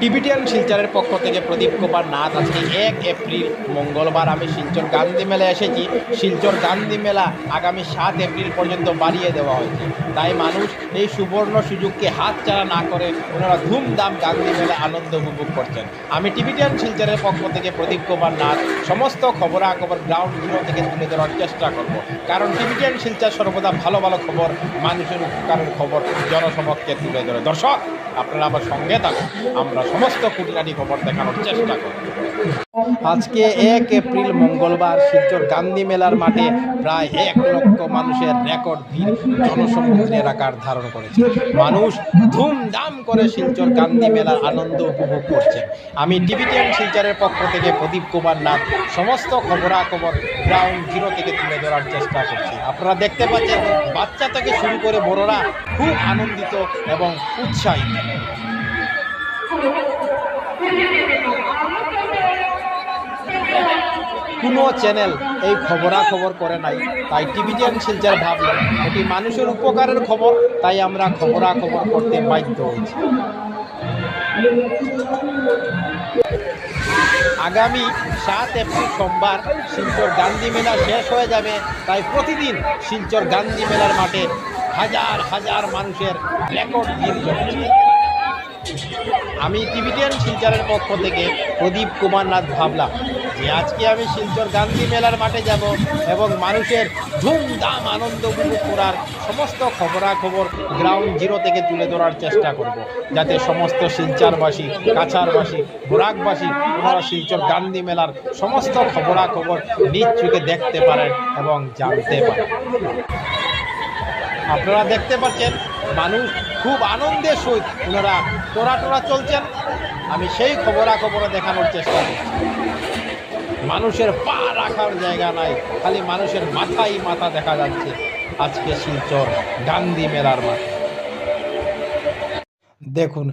Tibetan শিলচরের পক্ষ থেকে প্রদীপ কুমার নাথ আজকে এক এপ্রিল মঙ্গলবার আমি শিলচর গান্ধী মেলায় এসেছি। শিলচর গান্ধী মেলা আগামী সাত এপ্রিল পর্যন্ত বাড়িয়ে দেওয়া হয়েছে। তাই মানুষ এই সুবর্ণ সুযোগকে হাতছাড়া না করে ওনারা ধুমধাম গান্ধী মেলা আনন্দ উপভোগ করছেন। আমি টিভিটিয়ান শিলচরের পক্ষ থেকে প্রদীপ কুমার নাথ সমস্ত খবরাখবর গ্রাউন্ড জিরো থেকে তুলে ধরার চেষ্টা করব। কারণ টিভিটিয়ান শিলচর সর্বদা ভালো ভালো খবর, মানুষের উপকারের খবর জনসমক্ষে তুলে ধরে। দর্শক, আপনারা আমার সঙ্গে থাকুন। আমরা সমস্ত খুঁটিনাটি খবর দেখানোর চেষ্টা করব। আজকে এক এপ্রিল মঙ্গলবার শিলচর গান্ধী মেলার মাঠে প্রায় এক লক্ষ মানুষের রেকর্ড ভিড় জনসমুদ্রের আকার ধারণ করেছে। মানুষ ধুমধাম করে শিলচর গান্ধী মেলার আনন্দ উপভোগ করছে আমি টিভিটিএন শিলচরের পক্ষ থেকে প্রদীপ কুমার নাথ, সমস্ত খবরাখবর গ্রাউন্ড জিরো থেকে তুলে ধরার চেষ্টা করছি। আপনারা দেখতে পাচ্ছেন, বাচ্চা থেকে শুরু করে বড়রা খুব আনন্দিত এবং উৎসাহিত। কোনো চ্যানেল এই খবরাখবর করে নাই। তাই টিভিটিএন শিলচর ভাবল এটি মানুষের উপকারের খবর, তাই আমরা খবরাখবর করতে বাধ্য হয়েছি। আগামী সাত এপ্রিল সোমবার শিলচর গান্ধী মেলা শেষ হয়ে যাবে, তাই প্রতিদিন শিলচর গান্ধী মেলার মাঠে হাজার হাজার মানুষের রেকর্ড ভিড় আমি টিভিটিয়ান শিলচরের পক্ষ থেকে প্রদীপ কুমার নাথ ভাবলাম যে আজকে আমি শিলচর গান্ধী মেলার মাঠে যাব এবং মানুষের ধুমধাম আনন্দ উপভোগ করার সমস্ত খবরাখবর গ্রাউন্ড জিরো থেকে তুলে ধরার চেষ্টা করব। যাতে সমস্ত শিলচরবাসী কাছারবাসী বোরাকবাসী ওনারা শিলচর গান্ধী মেলার সমস্ত খবরাখবর নিজ দেখতে পারেন এবং জানতে পারেন। আপনারা দেখতে পাচ্ছেন, মানুষ খুব আনন্দের সহিত ওনারা টোরা টোরা চলছেন। আমি সেই খবরাখবর দেখানোর চেষ্টা করছি। মানুষের পা রাখার জায়গা নাই, খালি মানুষের মাথাই মাথা দেখা যাচ্ছে। আজকে শিলচর গান্ধী মেলার মাঠে। দেখুন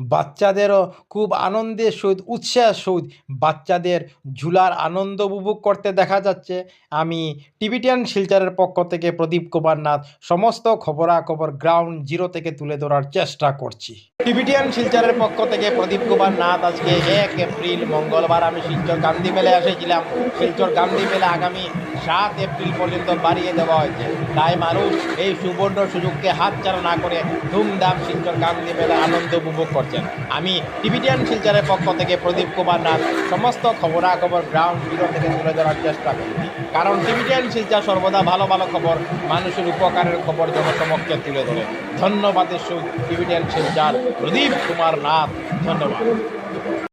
বাচ্চাদেরও খুব আনন্দের সহিত, উৎসাহের সহিত বাচ্চাদের ঝুলার আনন্দ উপভোগ করতে দেখা যাচ্ছে। আমি টিভিটিয়ান শিলচরের পক্ষ থেকে প্রদীপ কুমার নাথ সমস্ত খবরাখবর গ্রাউন্ড জিরো থেকে তুলে ধরার চেষ্টা করছি। টিভিটিয়ান শিলচরের পক্ষ থেকে প্রদীপ কুমার নাথ আজকে এক এপ্রিল মঙ্গলবার আমি শিলচর গান্ধী মেলায় এসেছিলাম। শিলচর গান্ধী মেলা আগামী সাত এপ্রিল পর্যন্ত বাড়িয়ে দেওয়া হয়েছে। তাই মানুষ এই সুবর্ণ সুযোগকে হাতছাড়া না করে ধুমধাম শিলচর গান্ধী মেলা আনন্দ উপভোগ করছেন। আমি টিভিডিয়ান শিলচরের পক্ষ থেকে প্রদীপ কুমার নাথ, সমস্ত খবরাখবর গ্রাউন্ড জিরো থেকে তুলে ধরার চেষ্টা করি কারণ টিভিডিয়ান শিলচর সর্বদা ভালো ভালো খবর, মানুষের উপকারের খবর জনসমক্ষে তুলে ধরে। ধন্যবাদের সুখ টিভিডিয়ান শিলচর প্রদীপ কুমার নাথ। ধন্যবাদ।